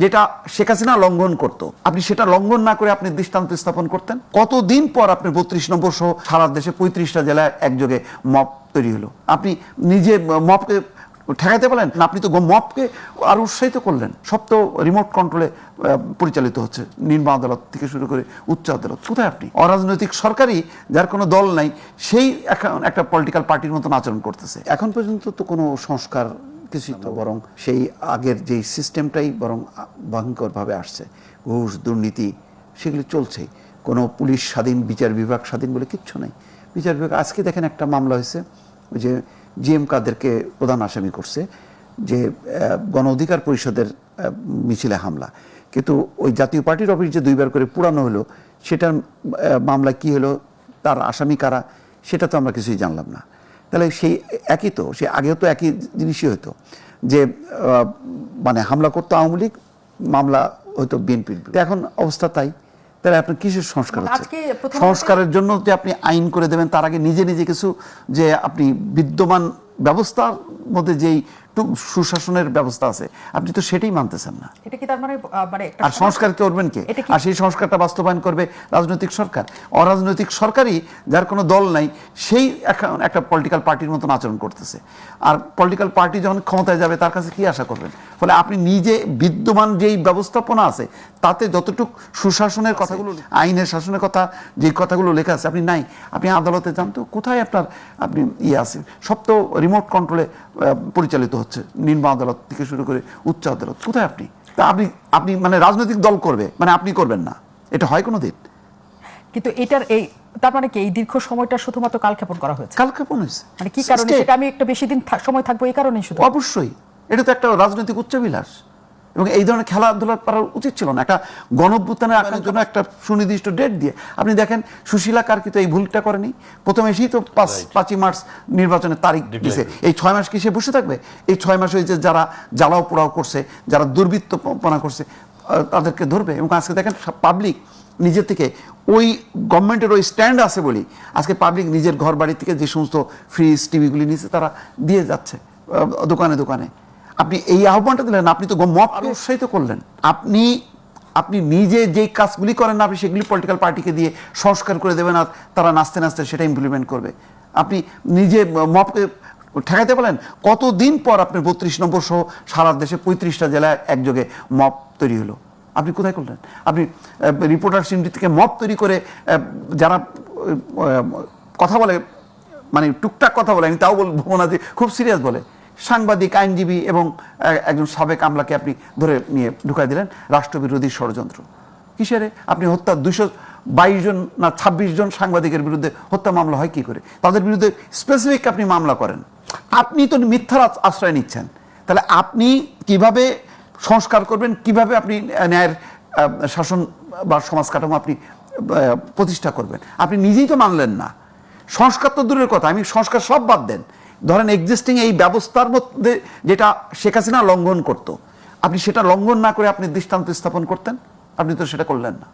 যেটা শেখ হাসিনা লঙ্ঘন করতো। আপনি সেটা লঙ্ঘন না করে আপনি দৃষ্টান্ত স্থাপন করতেন? কতদিন পর আপনি বত্রিশ নম্বর সহ সারা দেশে পঁয়ত্রিশটা জেলায় একযোগে মপ তৈরি হলো? আপনি নিজে মপকে ঠেকাইতে পারলেন? না, আপনি তো মপকে আরও উৎসাহিত করলেন। সব তো রিমোট কন্ট্রোলে পরিচালিত হচ্ছে। নিম্ন আদালত থেকে শুরু করে উচ্চ আদালত। কোথায় আপনি? অরাজনৈতিক সরকারই যার কোনো দল নাই, সেই একটা পলিটিক্যাল পার্টির মতন আচরণ করতেছে। এখন পর্যন্ত তো কোনো সংস্কার কিছুই তো বরং সেই আগের যেই সিস্টেমটাই বরং ভয়ঙ্করভাবে আসছে। ঘুষ, দুর্নীতি, সেগুলি চলছেই। কোনো পুলিশ স্বাধীন, বিচার বিভাগ স্বাধীন বলে কিচ্ছু নাই। বিচার বিভাগ, আজকে দেখেন একটা মামলা হয়েছে, যে জিএম কাদেরকে প্রধান আসামি করছে, যে গণ অধিকার পরিষদের মিছিলে হামলা। কিন্তু ওই জাতীয় পার্টির অফিস যে দুইবার করে পুরানো হলো, সেটার মামলা কি হলো, তার আসামি কারা, সেটা তো আমরা কিছুই জানলাম না। তাহলে সেই একই তো সে আগেও তো একই জিনিসই হতো যে মানে হামলা করতো আওয়ামী লীগ মামলা হয়তো বিএনপির এখন অবস্থা তাই। তাহলে আপনার কিসের সংস্কার হচ্ছে? সংস্কারের জন্য যে আপনি আইন করে দেবেন তার আগে নিজে নিজে কিছু যে আপনি বিদ্যমান ব্যবস্থার মধ্যে যেই টু- সুশাসনের ব্যবস্থা আছে। আপনি তো সেটাই মানতেছেন না। এটা কি তার মানে মানে আর সংস্কার করবেন কে? আর সেই সংস্কারটা বাস্তবায়ন করবে রাজনৈতিক সরকার। অরাজনৈতিক সরকারই যার কোনো দল নাই সেই একটা পলিটিক্যাল পার্টির মতন আচরণ করতেছে। আর পলিটিক্যাল পার্টি যখন ক্ষমতায় যাবে তার কাছে কি আশা করবেন? ফলে আপনি নিজে বিদ্যমান যেই ব্যবস্থাপনা আছে তাতে যতটুকু সুশাসনের কথাগুলো আইনের শাসনের কথা যে কথাগুলো লেখা আছে আপনি নাই। আপনি আদালতে যান তো কোথায় আপনার আপনি ইয়ে আছে? সব তো রিমোট কন্ট্রোলে পরিচালিত হচ্ছে। নিম্ন আদালত থেকে শুরু করে উচ্চ আদালত। কোথায় আপনি? তা আপনি আপনি মানে রাজনৈতিক দল করবে মানে আপনি করবেন না। এটা হয় কোনো দিন। কিন্তু এটার এই তার মানে কি এই দীর্ঘ সময়টা শুধুমাত্র কালক্ষেপণ করা হয়েছে? কালক্ষেপণ হয়েছে। মানে কি কারণে? সেটা আমি একটা বেশি দিন সময় থাকব এই কারণে শুধু। অবশ্যই। এটা তো একটা রাজনৈতিক উচ্চাবিলাস এবং এই ধরনের খেলাধুলা করার উচিত ছিল না। একটা গণভ্যুত্থানের আকারের জন্য একটা সুনির্দিষ্ট ডেট দিয়ে। আপনি দেখেন সুশীলা কার্কি তো এই ভুলটা করেনি? প্রথমে এসেই তো পাঁচ পাঁচই মার্চ নির্বাচনের তারিখ দিছে। এই ছয় মাস কি সে বসে থাকবে? এই ছয় মাস হয়েছে যারা জ্বালাও পোড়াও করছে যারা দুর্বৃত্তপনা করছে তাদেরকে ধরবে। এবং আজকে দেখেন পাবলিক নিজের থেকে ওই গভর্নমেন্টের ওই স্ট্যান্ড আছে বলি আজকে পাবলিক নিজের ঘর বাড়ি থেকে যে সমস্ত ফ্রিজ টিভিগুলি নিচ্ছে তারা দিয়ে যাচ্ছে দোকানে দোকানে। আপনি এই আহ্বানটা দিলেন আপনি তো মপ উৎসাহিত করলেন। আপনি আপনি নিজে যেই কাজগুলি করেন না আপনি সেগুলি পলিটিক্যাল পার্টিকে দিয়ে সংস্কার করে দেবেন আর তারা নাচতে নাচতে সেটা ইমপ্লিমেন্ট করবে। আপনি নিজে মপকে ঠেকাইতে পারলেন? কতদিন পর আপনার বত্রিশ নম্বর সহ সারা দেশে পঁয়ত্রিশটা জেলায় একযোগে মপ তৈরি হলো? আপনি কোথায় করলেন? আপনি রিপোর্টার সিন্ডি থেকে মপ তৈরি করে যারা কথা বলে মানে টুকটাক কথা বলে আমি তাও বলব না যে খুব সিরিয়াস বলে। সাংবাদিক, আইনজীবী এবং একজন সাবেক আমলাকে আপনি ধরে নিয়ে ঢুকাই দিলেন, রাষ্ট্রবিরোধী ষড়যন্ত্র। কিসেরে? আপনি হত্যা দুশো বাইশ জন না ছাব্বিশ জন সাংবাদিকের বিরুদ্ধে হত্যা মামলা হয় কি করে? তাদের বিরুদ্ধে স্পেসিফিক আপনি মামলা করেন। আপনি তো মিথ্যার আশ্রয় নিচ্ছেন। তাহলে আপনি কীভাবে সংস্কার করবেন? কীভাবে আপনি ন্যায়ের শাসন বা সমাজ কাঠামো আপনি প্রতিষ্ঠা করবেন? আপনি নিজেই তো মানলেন না। সংস্কার তো দূরের কথা। আমি সংস্কার সব বাদ দেন। ধরেন এক্সিস্টিং এই ব্যবস্থার মধ্যে যেটা শেখ হাসিনা লঙ্ঘন করত, আপনি সেটা লঙ্ঘন না করে আপনি দৃষ্টান্ত স্থাপন করতেন? আপনি তো সেটা করলেন না।